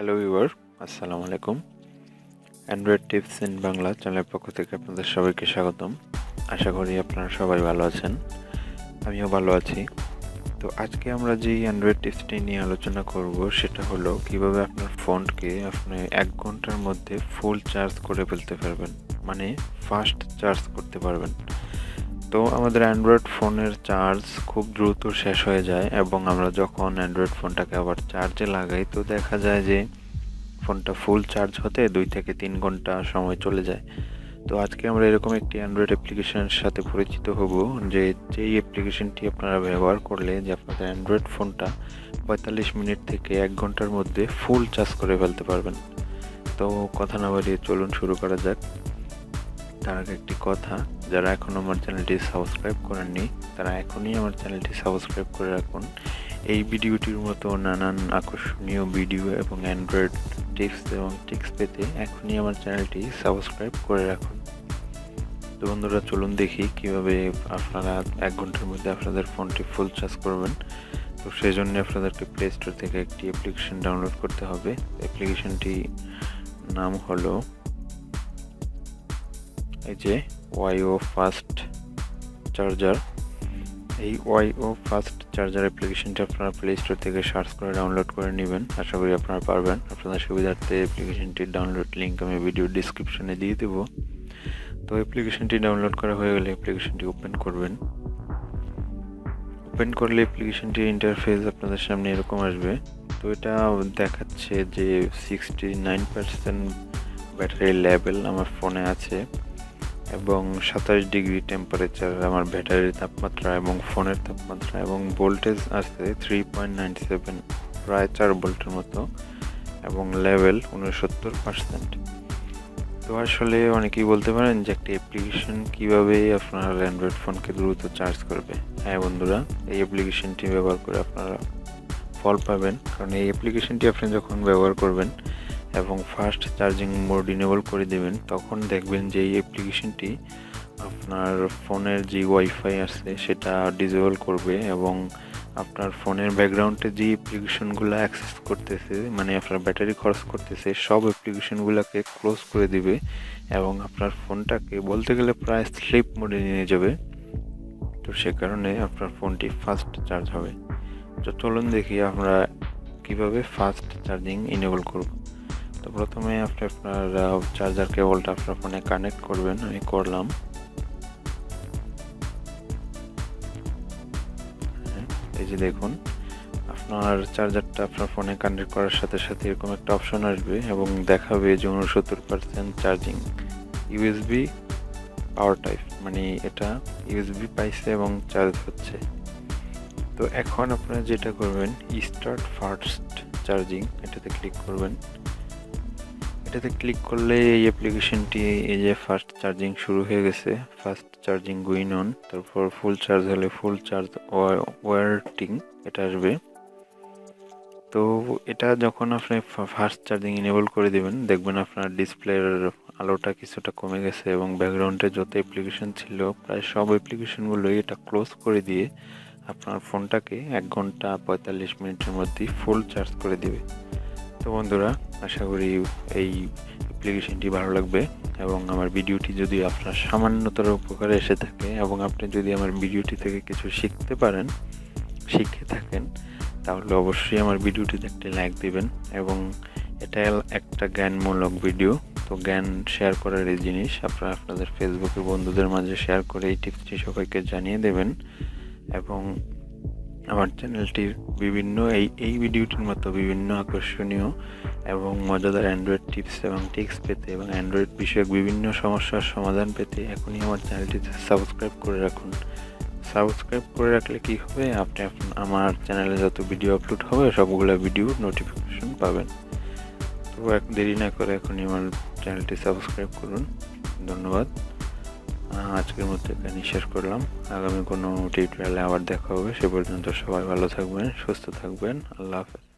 Hello viewer আসসালামু আলাইকুম Android tips in Bangla চ্যানেলের পক্ষ থেকে আপনাদের সবাইকে স্বাগতম। আশা করি আপনারা সবাই ভালো আছেন। আমিও ভালো আছি। তো আজকে আমরা যেই অ্যান্ড্রয়েড টিপসটি নিয়ে আলোচনা করব, সেটা হলো কীভাবে আপনার ফোনকে আপনি এক ঘণ্টার মধ্যে ফুল চার্জ করে ফেলতে পারবেন। মানে ফাস্ট চার্জ করতে পারবেন। তো আমাদের অ্যান্ড্রয়েড ফোনের চার্জ খুব দ্রুত শেষ হয়ে যায় এবং আমরা যখন অ্যান্ড্রয়েড ফোনটাকে আবার চার্জে লাগাই, তো দেখা যায় যে ফোনটা ফুল চার্জ হতে দুই থেকে তিন ঘণ্টা সময় চলে যায়। তো আজকে আমরা এরকম একটি অ্যান্ড্রয়েড অ্যাপ্লিকেশনের সাথে পরিচিত হব, যে যেই অ্যাপ্লিকেশনটি আপনারা ব্যবহার করলে যে আপনাদের অ্যান্ড্রয়েড ফোনটা পঁয়তাল্লিশ মিনিট থেকে এক ঘণ্টার মধ্যে ফুল চার্জ করে ফেলতে পারবেন। তো কথা না বাড়িয়ে চলুন শুরু করা যাক। তার আগে একটি কথা যারা এখন আমার চ্যানেলটি সাবস্ক্রাইব করেননি, তারা এখনই আমার চ্যানেলটি সাবস্ক্রাইব করে রাখুন। এই ভিডিওটির মতো নানান আকর্ষণীয় ভিডিও এবং অ্যান্ড্রয়েড টিপস এবং টিক্স পেতে এখনই আমার চ্যানেলটি সাবস্ক্রাইব করে রাখুন। তো বন্ধুরা, চলুন দেখি কীভাবে আপনারা এক ঘণ্টার মধ্যে আপনাদের ফোনটি ফুল চার্জ করবেন। তো সেই জন্য আপনাদেরকে প্লে স্টোর থেকে একটি অ্যাপ্লিকেশন ডাউনলোড করতে হবে। অ্যাপ্লিকেশনটি নাম হলো এই যে ওয়াইও ফাস্ট চার্জার। এই ওয়াইও ফাস্ট চার্জার অ্যাপ্লিকেশনটি আপনারা প্লে স্টোর থেকে সার্চ করে ডাউনলোড করে নেবেন। আশা করি আপনারা পারবেন। আপনাদের সুবিধার্থে অ্যাপ্লিকেশনটির ডাউনলোড লিঙ্ক আমি ভিডিও ডিসক্রিপশনে দিয়ে দেবো। তো অ্যাপ্লিকেশনটি ডাউনলোড করা হয়ে গেলে অ্যাপ্লিকেশনটি ওপেন করবেন। ওপেন করলে অ্যাপ্লিকেশনটির ইন্টারফেস আপনাদের সামনে এরকম আসবে। তো এটা দেখাচ্ছে যে sixty nine percent battery level আমার ফোনে আছে। এবং সাতাশ ডিগ্রি টেম্পারেচার আমার ব্যাটারির তাপমাত্রা এবং ফোনের তাপমাত্রা এবং ভোল্টেজ আছে থ্রি পয়েন্ট নাইনটি সেভেন প্রায় চার ভোল্টের মতো এবং লেভেল উনসত্তর পার্সেন্ট তো আসলে অনেকেই বলতে পারেন যে একটি অ্যাপ্লিকেশন কীভাবে আপনার অ্যান্ড্রয়েড ফোনকে দ্রুত চার্জ করবে। হ্যাঁ বন্ধুরা, এই অ্যাপ্লিকেশনটি ব্যবহার করে আপনারা ফল পাবেন। কারণ এই অ্যাপ্লিকেশনটি আপনি যখন ব্যবহার করবেন এবং ফাস্ট চার্জিং মোড ইনেবল করে দেবেন, তখন দেখবেন যে এই অ্যাপ্লিকেশনটি আপনার ফোনের যে ওয়াইফাই আছে, সেটা ডিজেবল করবে এবং আপনার ফোনের ব্যাকগ্রাউন্ডে যে অ্যাপ্লিকেশনগুলো অ্যাক্সেস করতেছে মানে আপনার ব্যাটারি খরচ করতেছে, সব অ্যাপ্লিকেশনগুলোকে ক্লোজ করে দিবে এবং আপনার ফোনটাকে বলতে গেলে প্রায় স্লিপ মোডে নিয়ে যাবে। তো সে কারণে আপনার ফোনটি ফাস্ট চার্জ হবে। তো চলুন দেখি আমরা কীভাবে ফাস্ট চার্জিং ইনেবল করব। প্রথমে আপনি আপনার চার্জার কেবলটা আপনার ফোনে কানেক্ট করবেন, আমি করলাম। এই যে দেখুন, আপনার চার্জারটা আপনার ফোনে কানেক্ট করার সাথে সাথে এরকম একটা অপশন আসবে এবং দেখাবে যে উনসত্তর percent charging USB power type মানে এটা ইউএসবি পাইছে এবং চার্জ হচ্ছে। তো এখন আপনারা যেটা করবেন স্টার্ট ফার্স্ট চার্জিং এটাতে ক্লিক করবেন। এটাতে ক্লিক করলে এই অ্যাপ্লিকেশনটি এই যে ফাস্ট চার্জিং শুরু হয়ে গেছে। ফাস্ট চার্জিং গুইন অন তারপর ফুল চার্জ হলে ফুল চার্জ ওয়ার্টিং এটা আসবে। তো এটা যখন আপনি ফাস্ট চার্জিং ইনেবল করে দিবেন, দেখবেন আপনার ডিসপ্লের আলোটা কিছুটা কমে গেছে এবং ব্যাকগ্রাউন্ডে যত অ্যাপ্লিকেশন ছিল, প্রায় সব অ্যাপ্লিকেশনগুলোই এটা ক্লোজ করে দিয়ে আপনার ফোনটাকে এক ঘণ্টা পঁয়তাল্লিশ মিনিটের মধ্যেই ফুল চার্জ করে দিবে। তো বন্ধুরা, আশা করি এই অ্যাপ্লিকেশনটি ভালো লাগবে এবং আমার ভিডিওটি যদি আপনার সামান্যতর উপকারে এসে থাকে এবং আপনি যদি আমার ভিডিওটি থেকে কিছু শিখতে পারেন, শিখে থাকেন, তাহলে অবশ্যই আমার ভিডিওটিতে একটি লাইক দিবেন এবং এটা একটা জ্ঞানমূলক ভিডিও তো জ্ঞান শেয়ার করার এই জিনিস আপনারা আপনাদের ফেসবুকে বন্ধুদের মাঝে শেয়ার করে এই টিপসটি সবাইকে জানিয়ে দেবেন এবং আমার চ্যানেলটির বিভিন্ন, এই এই ভিডিওটির মতো বিভিন্ন আকর্ষণীয় এবং মজাদার অ্যান্ড্রয়েড টিপস এবং টিক্স পেতে এবং অ্যান্ড্রয়েড বিষয়ক বিভিন্ন সমস্যার সমাধান পেতে এখনই আমার চ্যানেলটিতে সাবস্ক্রাইব করে রাখুন। সাবস্ক্রাইব করে রাখলে কি হবে? আপনি আমার চ্যানেলে যত ভিডিও আপলোড হবে, সবগুলো ভিডিও নোটিফিকেশন পাবেন। তো এক দেরি না করে এখনই আমার চ্যানেলটি সাবস্ক্রাইব করুন। ধন্যবাদ। আজকের মধ্যে এখানে শেষ করলাম। আগামী কোনো টিউটোরিয়ালে আবার দেখা হবে। সে পর্যন্ত সবাই ভালো থাকবেন, সুস্থ থাকবেন। আল্লাহ হাফেজ।